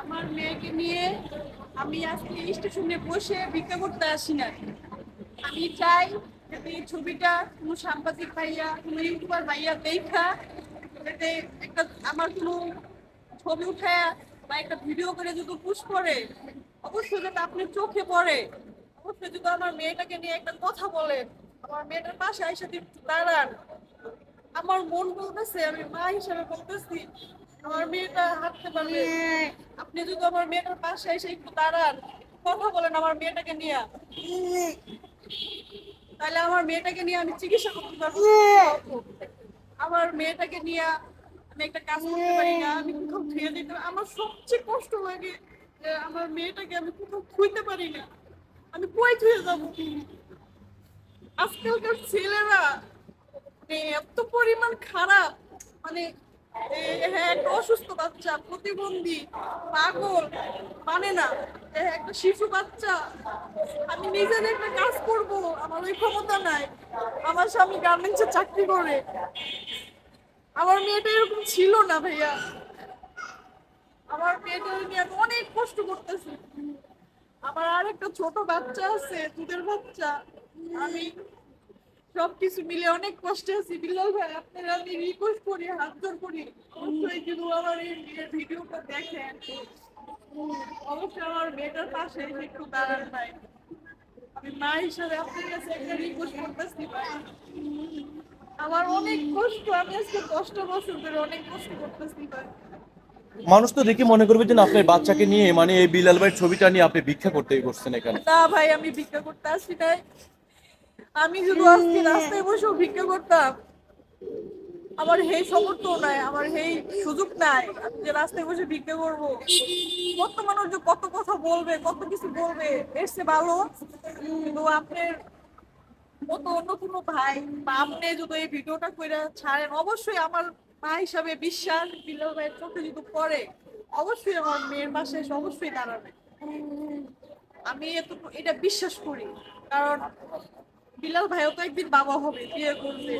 আমার মেয়েকে নিয়ে আমি আজকে স্টেশনে বসে ভিক্ষা করতে আসি না। আমি চাই যাতে এই ছবিটা কোনো সাংবাদিক ভাইয়া, কোনো ইউটিউবার ভাইয়া দেখা, যাতে একটা আমার কোনো ছবি উঠে বা একটা ভিডিও করে যদি পুশ করে, অবশ্যই যাতে আপনার চোখে পড়ে। অবশ্যই যদি আমার মেয়েটাকে নিয়ে একটা কথা বলেন আমার মেয়েটার পাশে একটু দাঁড়ান। আমার মন বলতেছে, আমি মা হিসাবে বলতেছি আমার মেয়েটা হাঁটতে পারবে। আপনি যদি আমার মেয়েটার পাশে এসে একটু দাঁড়ান কথা বলেন আমার মেয়েটাকে নিয়ে। তাহলে আমার মেয়েটাকে নিয়ে আমি চিকিৎসা করতে পারব। আমার মেয়েটাকে নিয়ে আমি একটা কাজ করতে পারি না আমি কোথাও ধুয়ে দিতে আমার সবচেয়ে কষ্ট লাগে যে আমার মেয়েটাকে আমি কোথাও ধুইতে পারি না। আমি কই ধুয়ে যাব? আজকালকার ছেলেরা মানে এত পরিমাণ খারাপ মানে হ্যাঁ মানে করব, আমার আমার স্বামী গার্মেন্টসে চাকরি করে। আমার মেয়েটা এরকম ছিল না ভাইয়া। আমার মেয়েটা নিয়ে আমি অনেক কষ্ট করতেছি। আমার আর একটা ছোট বাচ্চা আছে, দুধের বাচ্চা। আমি সবকিছু মিলে অনেক কষ্টে আছি। বিল্লাল ভাই আপনারা আমি রিকোয়েস্ট করি হাত জোর করি। অবশ্যই যদি আমার এই ভিডিওটা দেখেন। অবশ্যই আমার মেয়েটার পাশে একটু দাঁড়ান ভাই। আমি মা হিসাবে আপনার কাছে একটা রিকোয়েস্ট করতেছি ভাই। আমার অনেক কষ্ট আমি আজকে কষ্ট বছর ধরে অনেক কষ্ট করতেছি ভাই। মানুষ তো দেখে মনে করবে যে আপনার বাচ্চাকে নিয়ে মানে এই বিলাল ভাইয়ের ছবিটা নিয়ে আপনি ভিক্ষা করতে করছেন এখানে। না ভাই আমি ভিক্ষা করতে আসি নাই। আমি যদি আজকে রাস্তায় বসেও ভিক্ষা করতাম। আমার সেই সমর্থ নাই আমার সেই সুযোগ নাই। আমি যে রাস্তায় বসে ভিক্ষা করব। কত মানুষ যে কত কথা বলবে কত কিছু বলবে এসে ভালো। কিন্তু আপনার মতো অন্য কোনো ভাই বা আপনি যদি এই ভিডিওটা করে ছাড়েন অবশ্যই আমার মা হিসাবে বিশ্বাস বিল্লাল ভাইয়ের চোখে যদি পড়ে অবশ্যই আমার মেয়ের পাশে এসে অবশ্যই দাঁড়াবে। আমি এতটুকু এটা বিশ্বাস করি। কারণ বিলাল ভাইও তো একদিন বাবা হবে বিয়ে করবে।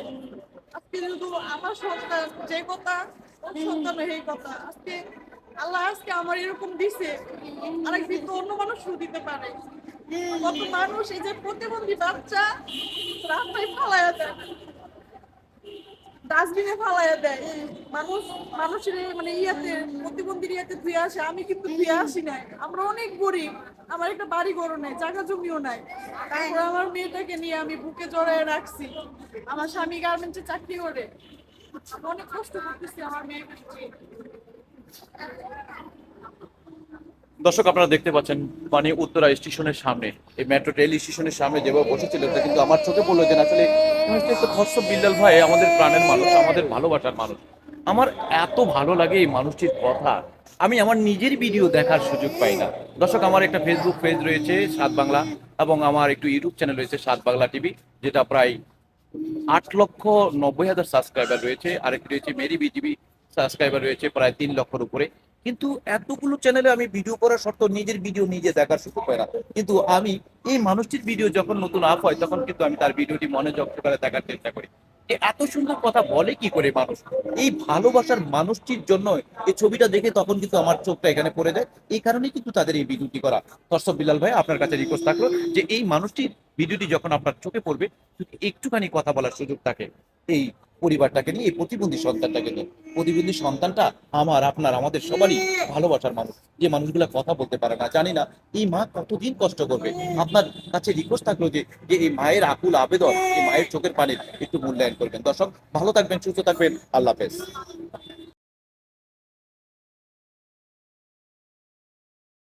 আজকে যদি আমার সন্তান যে কথা ওর সন্তান এই কথা। আজকে আল্লাহ আজকে আমার এরকম দিছে আরেকদিন তো অন্য মানুষও দিতে পারে। কত মানুষ এই যে প্রতিবন্ধী বাচ্চা রাস্তায় ফালাইয়া দেয়। ডাস্টবিনে ফালাইয়া দেয়। মানুষ মানুষের মানে ইয়াতে প্রতিবন্ধীর ইয়াতে ধুয়ে আসে। আমি কিন্তু ধুয়ে আসি নাই। আমরা অনেক গরিব। আমার একটা বাড়ি ঘরও নাই, জায়গা জমিও নাই। তারপর আমার মেয়েটাকে নিয়ে আমি বুকে জড়ায় রাখছি। আমার স্বামী গার্মেন্টসে চাকরি করে। অনেক কষ্ট করতেছি আমার মেয়েকে দর্শক, আপনারা দেখতে পাচ্ছেন মানে উত্তরা স্টেশনের সামনে। এই মেট্রো রেল স্টেশনের সামনে যেভাবে বসেছিল তা কিন্তু আমার চোখে পড়ল যে আসলে বিল্লাল ভাই আমাদের প্রাণের মানুষ, আমাদের ভালোবাসার মানুষ। আমার এত ভালো লাগে এই মানুষটির কথা, আমি আমার নিজের ভিডিও দেখার সুযোগ পাই না। দর্শক, আমার একটা ফেসবুক পেজ রয়েছে, সাত বাংলা, এবং আমার একটু ইউটিউব চ্যানেল রয়েছে, সাত বাংলা টিভি যেটা প্রায় আট লক্ষ নব্বই হাজার সাবস্ক্রাইবার রয়েছে আর একটি রয়েছে মেরি বিজিবি সাবস্ক্রাইবার রয়েছে প্রায় তিন লক্ষর উপরে। কিন্তু এতগুলো চ্যানেলে আমি ভিডিও করার সত্ত্বেও নিজের ভিডিও নিজে দেখার সুযোগ পাই না। কিন্তু আমি এই মানুষটির ভিডিও যখন নতুন আপ হয়, তখন কিন্তু আমি তার ভিডিওটি মনে জব্দ করে দেখার চেষ্টা করি। এত সুন্দর কথা বলে কি করে মানুষ? এই ভালোবাসার মানুষটির জন্য এই ছবিটা দেখে তখন কিন্তু আমার চোখটা এখানে পড়ে দেয় এই কারণে কিন্তু তাদের এই ভিডিওটি করা। দর্শক বিলাল ভাই, আপনার কাছে রিকোয়েস্ট থাকল যে এই মানুষটির ভিডিওটি যখন আপনার চোখে পড়বে একটুখানি কথা বলার সুযোগ থাকে, এই পরিবারটাকে নিয়ে এই প্রতিবন্ধী সন্তানটাকে নিয়ে। প্রতিবন্ধী সন্তানটা আমার, আপনার, আমাদের সবারই ভালোবাসার মানুষ। যে মানুষগুলা কথা বলতে পারে না, জানি না, এই মা কতদিন কষ্ট করবে? আপনার কাছে রিকোয়েস্ট থাকল যে যে এই মায়ের আকুল আবেদন, এই মায়ের চোখের পানির একটু মূল্যায়ন করবেন। দর্শক, ভালো থাকবেন, সুস্থ থাকবেন। আল্লাহ হাফেজ।